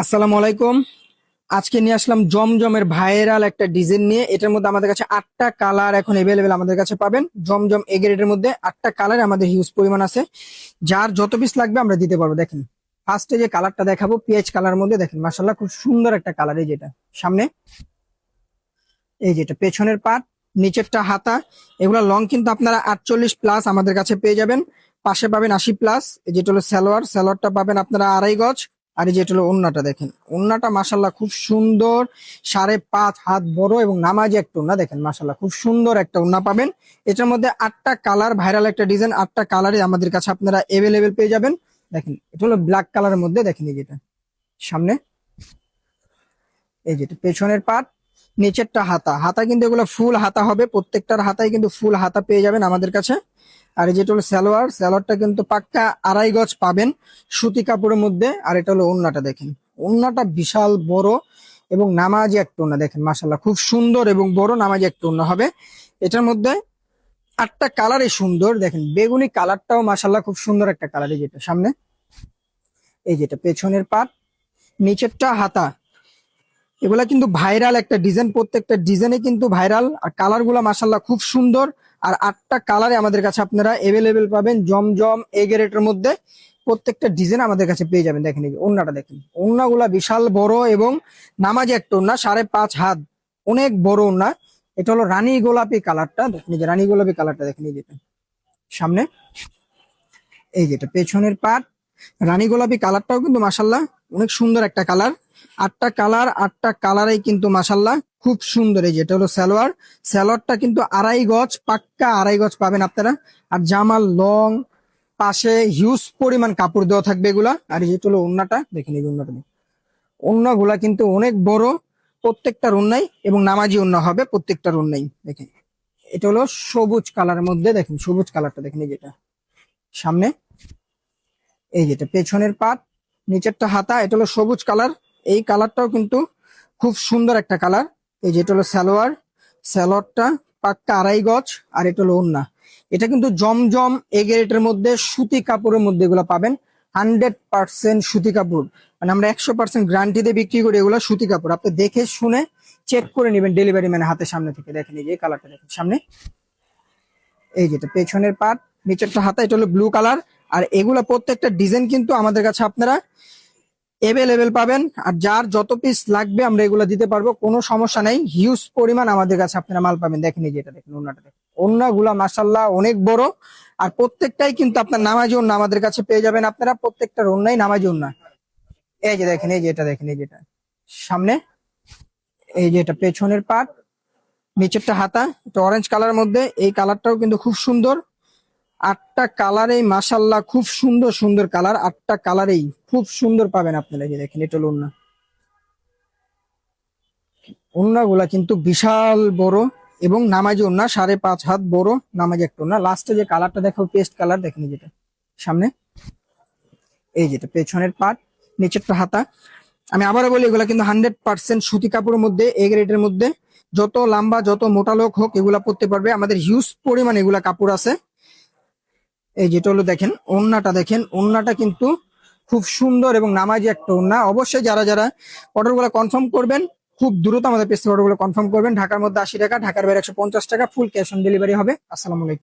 আসসালামু আলাইকুম। আজকে নিয়ে আসলাম জমজমের ভাইরাল একটা ডিজাইন নিয়ে। এটার মধ্যে আমাদের কাছে আটটা কালার এখন এভেলেবেল আমাদের কাছে পাবেন। জমজম এগেরেটের মধ্যে আটটা কালার আমাদের হিউজ পরিমাণ আছে। যার যত পিস লাগবে আমরা দিতে পারব, দেখেন। ফার্স্টে যে কালারটা দেখাবো পিএইচ কালার মধ্যে দেখেন মাসাল্লাহ খুব সুন্দর একটা কালার এই যেটা। সামনে এই যেটা, পেছনের পাট নিচেরটা হাতা। এগুলা লং কিন্তু আপনারা আটচল্লিশ প্লাস আমাদের কাছে পেয়ে যাবেন। পাশে পাবেন আশি প্লাস যেটা হলো সালোয়ার। সালোয়ারটা পাবেন আপনারা আড়াই গজ। আর এই যেটা হলো ওন্নাটা দেখেন। ওন্নাটা মাসাল্লাহ খুব সুন্দর, সাড়ে পাঁচ হাত বড় এবং নামাজি একটা ওন্না দেখেন মাসাল্লাহ খুব সুন্দর একটা ওন্না পাবেন। এটার মধ্যে আটটা কালার, ভাইরাল একটা ডিজাইন, আটটা কালারে আমাদের কাছে আপনারা এভেলেবেল পেয়ে যাবেন। দেখেন, এটা হলো ব্ল্যাক কালারের মধ্যে, দেখেন এই যেটা, সামনে। এই যেটা, পেছনের পাট, নিচেরটা হাতা। হাতা কিন্তু এগুলো ফুল হাতা হবে, প্রত্যেকটার হাতায় কিন্তু ফুল হাতা পেয়ে যাবেন আমাদের কাছে। আর যেটা হলো সালোয়ার, সালোয়ারটা কিন্তু পাক্কা আড়াই গজ পাবেন সুতি কাপড়ের মধ্যে। আর এটা হলো ওন্নাটা দেখেন। ওন্নাটা বিশাল বড় এবং নামাজি একটা ওন্না দেখেন মাসাল্লাহ খুব সুন্দর এবং বড় নামাজি একটা ওন্না হবে। এটার মধ্যে আটটা কালারই সুন্দর। দেখেন, বেগুনি কালারটাও মাসাল্লাহ খুব সুন্দর একটা কালার এই যেটা সামনে। এই যেটা পেছনের পাট, নিচেরটা হাতা। এগুলা কিন্তু ভাইরাল একটা ডিজাইন প্রত্যেকটা ডিজাইনে কিন্তু ভাইরাল আর কালারগুলা মাসাল্লাহ খুব সুন্দর। আর আটটা কালারে আমাদের কাছে আপনারা এভেলেবেল পাবেন জমজম এগেরেটের মধ্যে। প্রত্যেকটা ডিজাইন আমাদের কাছে পেয়ে যাবেন। দেখেন এই ওন্নাটা দেখেন। ওন্নাগুলা বিশাল বড় এবং নামাজি একটা ওন্না সাড়ে পাঁচ হাত। অনেক বড় ওন্না এটা হলো রানী গোলাপি কালারটা। দেখেন যে রানী গোলাপি কালারটা দেখেন এই যেটা সামনে। এই যেটা পেছনের পাট রানী গোলাপি কালারটাও কিন্তু মাসাল্লাহ অনেক সুন্দর একটা কালার। আটটা কালার, আটটা কালারেই কিন্তু মাসাল্লাহ খুব সুন্দর এই যেটা হলো সালোয়ার। সালোয়ারটা কিন্তু আড়াই গজ, পাক্কা আড়াই গজ পাবেন আপনারা। আর জামাল লং, পাশে হিউজ পরিমাণ কাপড় দেওয়া থাকবে এগুলা। আর যেটা হলো ওন্নাটা দেখেন এই ওন্নাটা ওন্নাগুলা কিন্তু অনেক বড় প্রত্যেকটার ওন্নাই এবং নামাজি ওন্না হবে প্রত্যেকটার ওন্নাই দেখেন। এটা হলো সবুজ কালারের মধ্যে, দেখেন সবুজ কালারটা, দেখেন যেটা সামনে, এই যেটা পেছনের পাট, নিচেরটা হাতা, এটা হলো সবুজ কালার। এই কালারটাও কিন্তু খুব সুন্দর একটা কালার। এই যেটা হলো সালোয়ার, সালোয়ারটা পাক্কা আড়াই গজ আর এটা হলো ওন্না এটা কিন্তু জমজম এগেরেটের মধ্যে সুতি কাপড়ের মধ্যে এগুলো পাবেন। হান্ড্রেড পার্সেন্ট সুতি কাপড়। মানে আমরা একশো পার্সেন্ট গ্যারান্টি দিয়ে বিক্রি করি এগুলো সুতি কাপড়। আপনি দেখে শুনে চেক করে নেবেন ডেলিভারি ম্যানের হাতে সামনে থেকে। দেখেন এই যে কালারটা দেখেন সামনে। এই যেটা পেছনের পাট নিচেরটা হাতা এটা হলো ব্লু কালার। আর এগুলো প্রত্যেকটা ডিজাইন কিন্তু আমাদের কাছে আপনারা এভেলেবেল পাবেন। আর যার যত পিস লাগবে, আমরা এগুলো দিতে পারব। কোনো সমস্যা নেই। হিউজ পরিমাণ আমাদের কাছে আপনারা মাল পাবেন। দেখেন এই যেটা দেখেন ওনাটা দেখেন। ওন্নাগুলা মাসাল্লাহ অনেক বড়। আর প্রত্যেকটাই কিন্তু আপনার নামাজি ওন্না আমাদের কাছে পেয়ে যাবেন আপনারা। প্রত্যেকটার ওন্নাই নামাজি ওন্না এই যে দেখেন, এই যেটা দেখেন, এই যেটা সামনে, এই যে এটা পেছনের পাট নিচেরটা হাতা। এটা অরেঞ্জ কালার মধ্যে। এই কালারটাও কিন্তু খুব সুন্দর। আটটা কালারেই মাসাল্লাহ খুব সুন্দর সুন্দর কালার, আটটা কালারেই খুব সুন্দর পাবেন আপনারা যে দেখেন, এটা হলো ওন্না ওন্নাগুলা কিন্তু বিশাল বড় এবং নামাজি ওন্না সাড়ে পাঁচ হাত বড় নামাজি একটা ওন্না লাস্টে যে কালারটা দেখো, পেস্ট কালার, দেখেন যেটা, সামনে। এই যেটা, পেছনের পাট, নিচেরটা হাতা। আমি আবারও বলি, এগুলা কিন্তু হান্ড্রেড পার্সেন্ট সুতি কাপড়ের মধ্যে, এ গ্রেডের মধ্যে। যত লম্বা, যত মোটা লোক হোক, এগুলা পরতে পারবে। আমাদের হিউজ পরিমাণ এগুলা কাপড় আছে। এই যেটা হলো দেখেন ওন্নাটা দেখেন ওন্নাটা কিন্তু খুব সুন্দর এবং নামাজি একটা ওন্না অবশ্যই যারা যারা অর্ডারগুলো কনফার্ম করবেন, খুব দ্রুত আমাদের পেস্ট অর্ডার অর্ডারগুলো কনফার্ম করবেন। ঢাকার মধ্যে আশি টাকা, ঢাকার বাইরে একশো পঞ্চাশ টাকা ফুল ক্যাশ অন ডেলিভারি হবে। আসসালামু আলাইকুম।